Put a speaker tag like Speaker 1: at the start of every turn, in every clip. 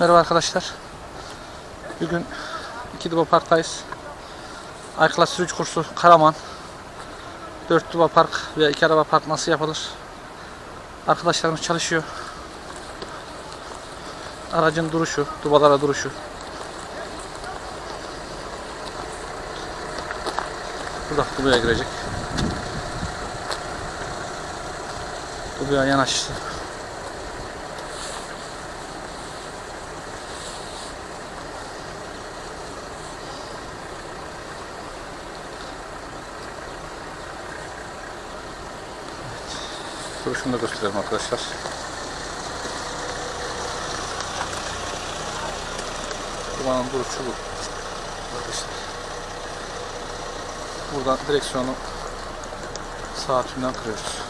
Speaker 1: Merhaba arkadaşlar. Bugün iki Duba Park'tayız. Ayklas sürücü kursu Karaman. 4 Duba Park ve 2 araba park nasıl yapılır? Arkadaşlarımız çalışıyor. Aracın duruşu, dubalara duruşu. Burada Duba'ya girecek. Duba'ya yanaştı. Duruşunu da gösterelim arkadaşlar. Dumanın duruşu bu. Buradan direksiyonu sağ tümden kırıyoruz.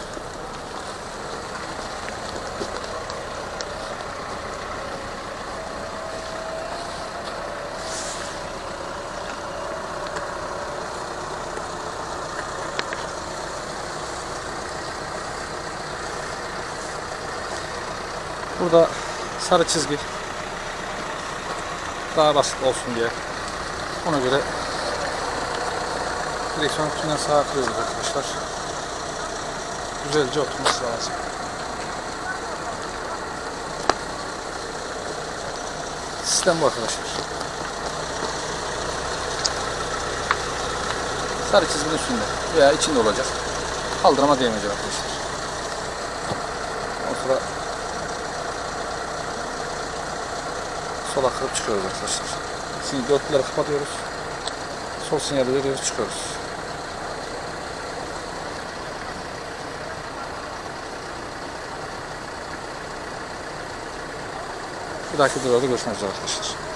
Speaker 1: Burada sarı çizgi daha basit olsun diye ona göre direksiyon tümden sağa kırıyoruz arkadaşlar. Güzelce oturması lazım. Sistem bu arkadaşlar. Sarı çizginin üstünde veya içinde olacak. Kaldırıma değmeyecek arkadaşlar. Ondan sonra sola kırıp çıkıyoruz arkadaşlar. Şimdi dörtlüleri kapatıyoruz. Sol sinyali veriyoruz çıkıyoruz. Bir dahaki videoda görüşmek üzere arkadaşlar.